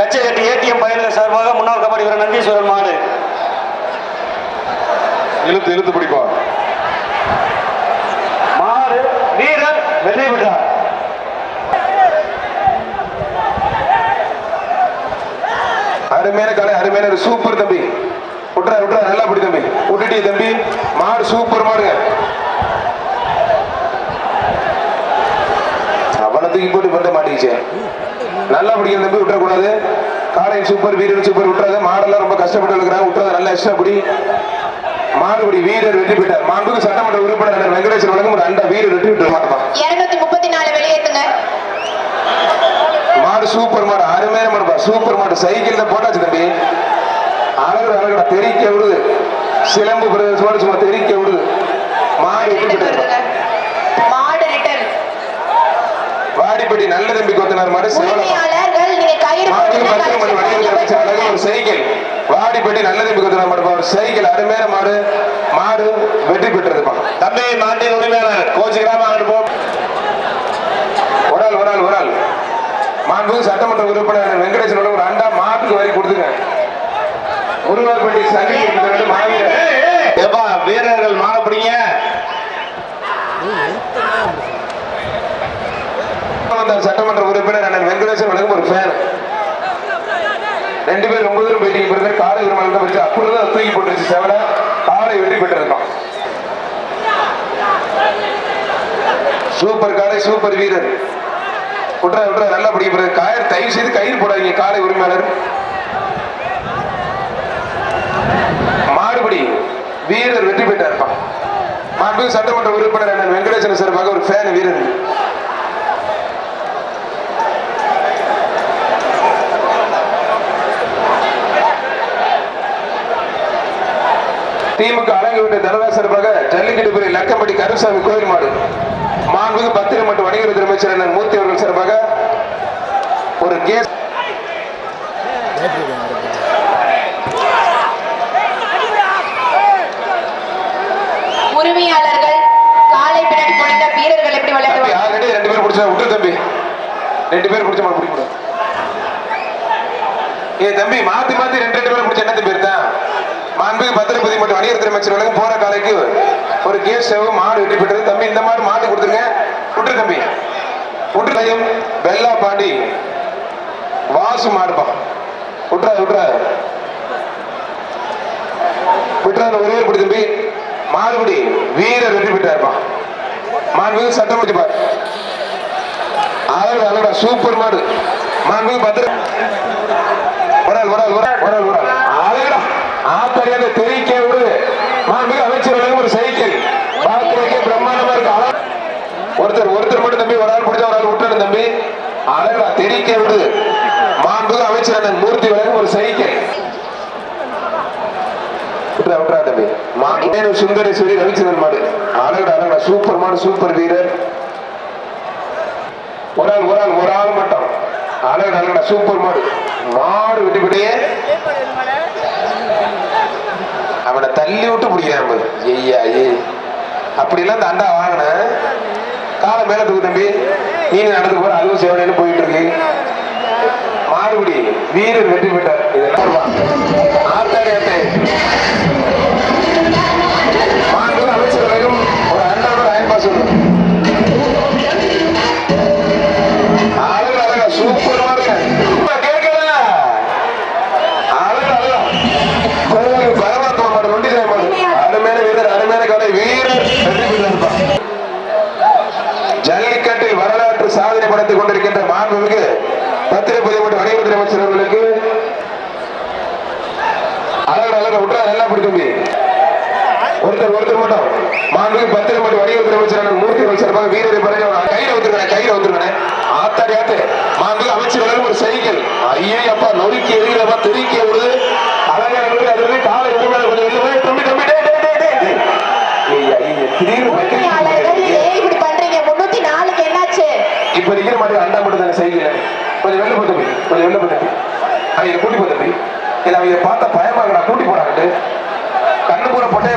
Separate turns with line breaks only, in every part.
Kachchaikatti ATM பயணிகள் சார்பாக முன்னாள் கபடி வீரர் நந்தீஸ்வரன் மாடு.
இழுத்து இழுத்து பிடிப்பா
மாடு வீரர் வெற்றி பெற்றார்.
அருமையான காலை அருமையான சூப்பர் தம்பி. விட்றா விட்றா நல்லா பிடி தம்பி. விட்டுட்டிய தம்பி. மாடு சூப்பர் மாடுங்க அவனை தூக்கி போட்டு பண்ண மாட்டேங்குச்சு. நல்லா பிடிக்கிற தம்பி விட்டுறக்கூடாது. காலை சூப்பர் வீரர் சூப்பர் விட்டுறாது. மாடெல்லாம் ரொம்ப கஷ்டப்பட்டு இருக்கிறாங்க விட்டுறது நல்லா இஷ்டப்படி. மாடுபடி வீரர் வெற்றி பெற்றார். மாண்புக்கு சட்டமன்ற உறுப்பினர் வெங்கடேஸ்வர வழங்கும் ஒரு அண்டா வீரர் வெற்றி பெற்று மாடு சூப்பர் மாடு அருமையான மாடுப்பா சூப்பர் மாடு சைக்கிள்ல போட்டாச்சு தம்பி. அழகு அழகுடா. தெறிக்க விடுது. சிலம்பு பிரதேசம் சும்மா தெறிக்க விடுது மாடு வெற்றி
ரிட்டர்ன்
பெற்றார்
வருதுங்க மாடு ரிட்டர்ன்
வாடிப்பட்டி நல்ல தம்பி கொத்தனார் மாடு சேவலம்
உரிமையாளர்கள் நீங்க கயிறு
மாடு
போட்டுங்க,
பத்து மணி
கயிறு
வண்டியில்
போட்டுங்க,
வச்ச அழகு ஒரு சைக்கிள் வாடிப்பட்டி நல்ல தம்பி கொத்தனார் மாடுப்பா ஒரு சைக்கிள் அருமையான மாடு. மாடு வெற்றி பெற்றதுப்பா
தம்பி மாட்டின் உரிமையாளர். கோச்சு கிராம அனுப்போம்
ஒரு ஆள் ஒரு ஆள் ஒரு ஆள் மாண்பு சட்டமன்ற உறுப்பினர் வெங்கடேசனோட ஒரு அண்டா மாட்டுக்கு வரி கொடுத்துங்க முருகர்பட்டி சங்கி மாவீரர்
ஏப்பா வீரர்கள் மாலை பிடிங்க
வந்தார் சட்டமன்ற உறுப்பினர் அண்ணன் வெங்கடேசன் வழங்கும் ஒரு ஃபேன் ரெண்டு பேர் ரொம்ப தூரம் போயிட்டு பிறகு காலை விரும்பல் தான் வச்சு அப்படி தான் தூக்கி போட்டுருச்சு. சேவல காலை வெற்றி பெற்றிருக்கோம் சூப்பர் காலை சூப்பர் வீரர். விட்றா விட்றா நல்லா பிடிக்க பிறகு காயர் தயவு செய்து கயிறு போடாதீங்க. காலை உரிமையாளர். மாறுபடி வீரர் வெற்றி பெற்றார்ப்பா. மாண்பு சட்டமன்ற உறுப்பினர் அண்ணன் வெங்கடேசன் சார்பாக ஒரு ஃபேன் வீரர். திமுக அலங்கவிட்ட தனதாசர்பாக ஜல்லிக்கட்டு பிரி லக்கம்பட்டி கருசாமி கோயில் மாடு. மாண்புக்கு பத்திரம் மற்றும் வணிகத்துறை அமைச்சர் மூர்த்தி அவர்கள் சார்பாக ஒரு கேஸ்
உரிமையாளர்கள் காலை பின்னாடி போனீங்க வீரர்கள் எப்படி விளையாடுவாங்க?
ரெண்டு பேரும் பிடிச்சா விட்டு தம்பி. ரெண்டு பேரும் பிடிச்ச மாதிரி பிடிக்க கூடாது. ஏ தம்பி மாத்தி மாத்தி ரெண்டு ரெண்டு பேரும் பிடிச்ச என்ன தம்பி இருந்தா மாண்புக்கு பத்திரப்பதி மற்றும் வணிகத்துறை அமைச்சர் வழங்கும் போற காலைக்கு ஒரு கேஸ் சேவை மாடு வெற்றி பெற்றது. தம்பி இந்த மாடு மாட்டு கொடுத்துருங்க. விட்டு தம்பி. விட்டு தையம் வெள்ளா பாண்டி. வாசு மாடுப்பா விட்றா விட்றா விட்றா ஒரே ஒரு பிடி தம்பி. மாடுபடி வீரர் வெற்றி பெற்றாருப்பா. மாண்புமிகு சட்டமன்ற பார். அழகு அழகா சூப்பர் மாடு. மாண்புமிகு பத்திர ஒரு ஆள் ஒரு ஆள் ஒரு ஆள் ஒரு ஆள் ஒரு ஆள் அழகுடா ஆத்தரியாத தெரிக்க விடு. மாண்புமிகு அமைச்சர் ஒரு சைக்கிள். பார்க்கிறதுக்கே பிரம்மாண்டமா இருக்கு. அழகு ஒருத்தர் ஒருத்தர் மட்டும் தம்பி ஒரு ஆள் பிடிச்சா ஒரு ஆள் விட்டுறணும் தம்பி. அழகா தெரிக்க விடு. மாண்புமிகு அமைச்சர் மூர்த்தி வழங்கும் ஒரு சைக்கிள். விட்றா விட்றா தம்பி. மாடு சுந்தரேஸ்வரி ரவிச்சந்திரன் மாடு. அழகுடா அழகுடா சூப்பர் மாடு சூப்பர் வீரர். ஒரு ஆள் ஒரு ஆள் ஒரு ஆள் மட்டும். அழகுடா அழகுடா சூப்பர் மாடு. மாடு விட்டு விடையே அவனை தள்ளி விட்டு பிடிக்கிறான் பாரு. ஐயா ஏ அப்படிலாம் தண்டா அண்டா வாங்கின காலம் மேல தூக்கு தம்பி. நீ நடந்து போற அதுவும் சேவனைன்னு போயிட்டு இருக்கு. மாறுபடி வீரர் வெற்றி பெற்றார். இதெல்லாம் ஆத்தாடி ஆத்தே அழகு அழகா விட்டா நல்லா பிடிக்கும் ஒருத்தர் ஒருத்தர் மட்டும். மாண்புமிகு பத்திரம் மற்றும் வணிகத்துறை அமைச்சர் அண்ணன் மூர்த்தி சார்பாக வீரரை பறக்க கையில வந்துருக்கேன் கையில வந்துருக்கேன். ஆத்தாடி ஆத்து. மாண்புமிகு அமைச்சர் ஒரு சைக்கிள். ஐயே அப்பா நொறுக்கி எரிகிறப்பா தெறிக்க விடுது அழகா அது காலை கொஞ்சம் வெளில போய் தம்பி தம்பி டே டே டே இப்ப நிக்கிற மாதிரி அண்டா மட்டும் தானே கொஞ்சம் வெளில போட்டு போய் கொஞ்சம் வெளில போட்டு அவங்க கூட்டி போட்டு போய் இல்ல அவங்க பார்த்தா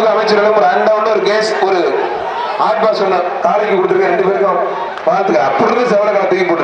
வாழ்த்துகள் மாண்புகள் அமைச்சர்களும் ஒரு அண்டா ஒரு கேஸ் ஒரு ஆட்பா சொன்ன காலைக்கு கொடுத்துருக்க ரெண்டு பேருக்கும் பார்த்துக்க அப்படி இருந்து செவல காலத்தையும்